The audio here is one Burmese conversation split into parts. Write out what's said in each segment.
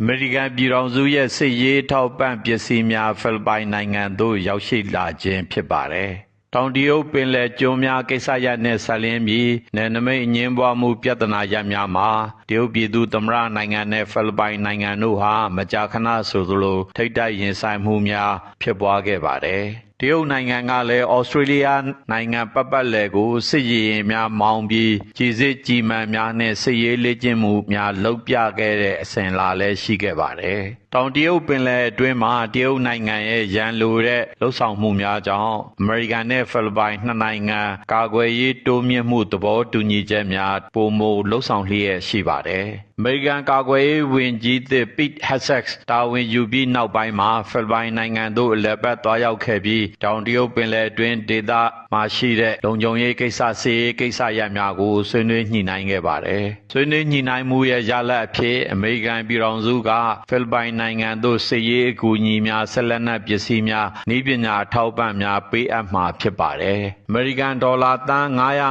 အမေရိကန်ပြည်ထောင်စုရဲ့စစ်ရေးထောက်ပံ့ပစ္စည်းများဖိလစ်ပိုင်နိုင်ငံသို့ရောက်ရှိလာခြင်းဖြစ်ပါတယ်။တောင်တရုတ်ပင်လယ်ကျွန်းများကိစ္စရပ်နှင့်ဆက်လျင်းပြီးနယ်နိမိတ်အငင်းပွားမှုပြဿနာရပ်များမှာတရုတ်ပြည်သူသမ္မတနိုင်ငံနဲ့ဖိလစ်ပိုင်နိုင်ငံတို့ဟာမကြာခဏဆိုသလိုထိတ်တိုက်ရင်ဆိုင်မှုများဖြစ်ပွားခဲ့ပါတယ်။ တရုတ်နိုင်ငံကလည်းဩစတြေးလျနိုင်ငံပတ်ပတ်လည်ကိုစစ်ရေးရင်များမောင်းပြီးကြည်စစ်ကြည်မှန်များနဲ့စစ်ရေးလေ့ကျင့်မှုများလုပ်ပြခဲ့တဲ့အစဉ်အလာလည်းရှိခဲ့ပါတယ်။တောင်တရုတ်ပင်လယ်အတွင်းမှာတရုတ်နိုင်ငံရဲ့ရန်လိုတဲ့လှုပ်ဆောင်မှုများကြောင့်အမေရိကန်နဲ့ဖိလစ်ပိုင်နှစ်နိုင်ငံကာကွယ်ရေးတိုးမြင့်မှုသဘောတူညီချက်များပုံမလှုပ်ဆောင်လျက်ရှိပါတယ်။အမေရိကန်ကာကွယ်ရေးဝန်ကြီးသစ်ပစ်ဟက်ဆက်တာဝန်ယူပြီးနောက်ပိုင်းမှာဖိလစ်ပိုင်နိုင်ငံသို့အလည်ပတ်သွားရောက်ခဲ့ပြီးတောင်တရုတ်ပင်လယ်အတွင်းဒေသမှာရှိတဲ့လုံခြုံရေးကိစ္စစစ်ရေးကိစ္စရပ်များကိုဆွေးနွေးညှိနှိုင်းခဲ့ပါတယ်။ဆွေးနွေးညှိနှိုင်းမှုရဲ့ရလဒ်အဖြစ်အမေရိကန်ပြည်ထောင်စုကဖိလစ်ပိုင်နိုင်ငံသို့စစ်ရေးအကူအညီများဆက်လက်နက်ပစ္စည်းများဤပညာထောက်ပံ့များပေးအပ်မှာဖြစ်ပါတယ်။အမေရိကန်ဒေါ်လာသန်း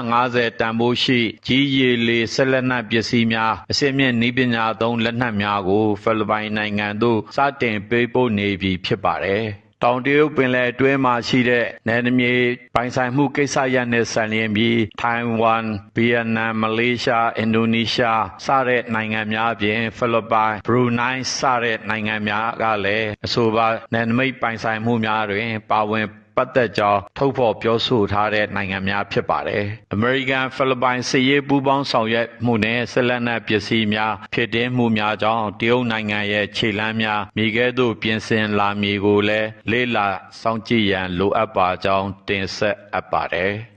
950တန်ဖိုးရှိကြီးရည်လေဆက်လက်နက်ပစ္စည်းများအစစ်မြင့်ဤပညာသုံးလက်နက်များကိုဖိလစ်ပိုင်နိုင်ငံသို့စတင်ပေးပို့နေပြီဖြစ်ပါတယ်။ တောင်တရုတ်ပင်လယ်အတွင်းမှာရှိတဲ့နယ်နိမိတ်ပိုင်ဆိုင်မှုကိစ္စရပ်နဲ့ဆက်လျင်းပြီးထိုင်ဝမ်၊ဗီယက်နမ်၊မလေးရှား၊အင်ဒိုနီးရှားစတဲ့နိုင်ငံများအပြင်ဖိလစ်ပိုင်၊ဘရူနိုင်းစတဲ့နိုင်ငံများကလည်းအဆိုပါနယ်နိမိတ်ပိုင်ဆိုင်မှုများတွင်ပါဝင် ပတ်သက်ကြောင်းထုတ်ဖော်ပြောဆိုထားတဲ့နိုင်ငံများဖြစ်ပါတယ်။အမေရိကန်ဖိလစ်ပိုင်စစ်ရေးပူးပေါင်းဆောင်ရွက်မှုနဲ့ဆက်လက်နက်ပစ္စည်းများဖြစ်တင်းမှုများကြောင့်တရုတ်နိုင်ငံရဲ့ခြေလှမ်းများမိခဲ့သို့ပြင်ဆင်လာမည်ကိုလည်းလေးလာစောင့်ကြည့်ရန်လိုအပ်ပါကြောင်းတင်ဆက်အပ်ပါတယ်။